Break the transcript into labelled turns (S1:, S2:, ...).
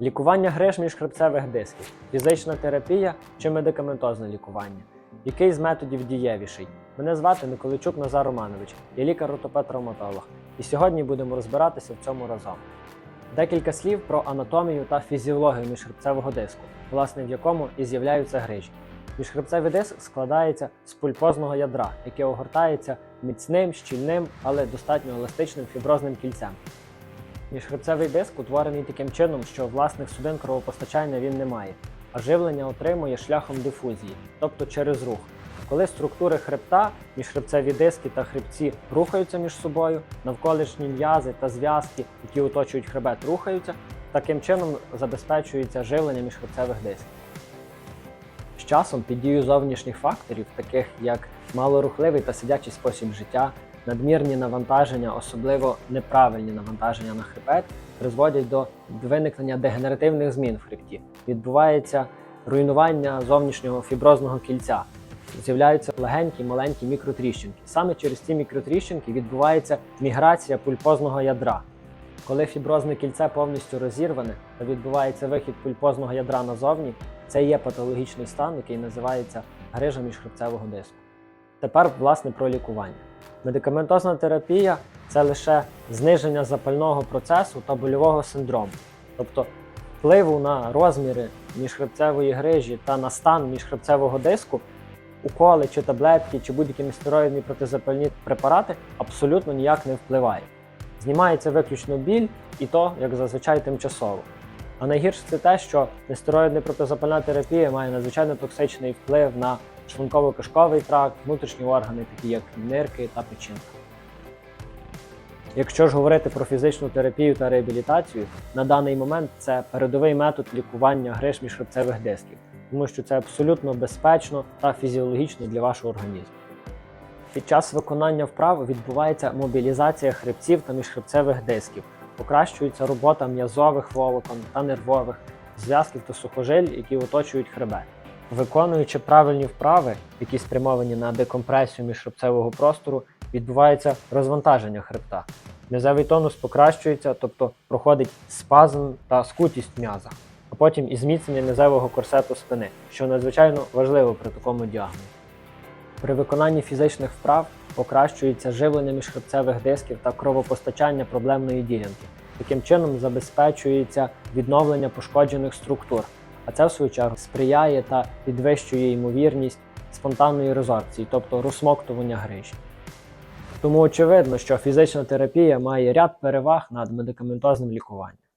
S1: Лікування гриж міжхребцевих дисків, фізична терапія чи медикаментозне лікування. Який з методів дієвіший? Мене звати Миколайчук Назар Романович, я лікар-ортопед-травматолог. І сьогодні будемо розбиратися в цьому разом. Декілька слів про анатомію та фізіологію міжхребцевого диску, власне в якому і з'являються грижі. Міжхребцевий диск складається з пульпозного ядра, яке огортається міцним, щільним, але достатньо еластичним фіброзним кільцем. Міжхребцевий диск утворений таким чином, що власних судин кровопостачання він не має, а живлення отримує шляхом дифузії, тобто через рух. Коли структури хребта, міжхребцеві диски та хребці рухаються між собою, навколишні м'язи та зв'язки, які оточують хребет, рухаються, таким чином забезпечується живлення міжхребцевих дисків. З часом під дією зовнішніх факторів, таких як малорухливий та сидячий спосіб життя, надмірні навантаження, особливо неправильні навантаження на хребет, призводять до виникнення дегенеративних змін в хребті. Відбувається руйнування зовнішнього фіброзного кільця. З'являються легенькі маленькі мікротріщинки. Саме через ці мікротріщинки відбувається міграція пульпозного ядра. Коли фіброзне кільце повністю розірване та відбувається вихід пульпозного ядра назовні, це є патологічний стан, який називається грижа міжхребцевого диску. Тепер, власне, про лікування. Медикаментозна терапія це лише зниження запального процесу та больового синдрому, тобто впливу на розміри міжхребцевої грижі та на стан міжхребцевого диску, уколи чи таблетки, чи будь-які нестероїдні протизапальні препарати абсолютно ніяк не впливає. Знімається виключно біль, і то, як зазвичай, тимчасово. А найгірше це те, що нестероїдна протизапальна терапія має надзвичайно токсичний вплив на шлунково-кишковий тракт, внутрішні органи, такі як нирки та печінка. Якщо ж говорити про фізичну терапію та реабілітацію, на даний момент це передовий метод лікування гриж міжхребцевих дисків, тому що це абсолютно безпечно та фізіологічно для вашого організму. Під час виконання вправ відбувається мобілізація хребців та міжхребцевих дисків, покращується робота м'язових волокон та нервових, зв'язків та сухожиль, які оточують хребет. Виконуючи правильні вправи, які спрямовані на декомпресію міжхребцевого простору, відбувається розвантаження хребта. М'язовий тонус покращується, тобто проходить спазм та скутість м'яза, а потім і зміцнення м'язевого корсету спини, що надзвичайно важливо при такому діагнозі. При виконанні фізичних вправ покращується живлення міжхребцевих дисків та кровопостачання проблемної ділянки. Таким чином забезпечується відновлення пошкоджених структур, а це в свою чергу сприяє та підвищує ймовірність спонтанної резорбції, тобто розсмоктування грижі. Тому очевидно, що фізична терапія має ряд переваг над медикаментозним лікуванням.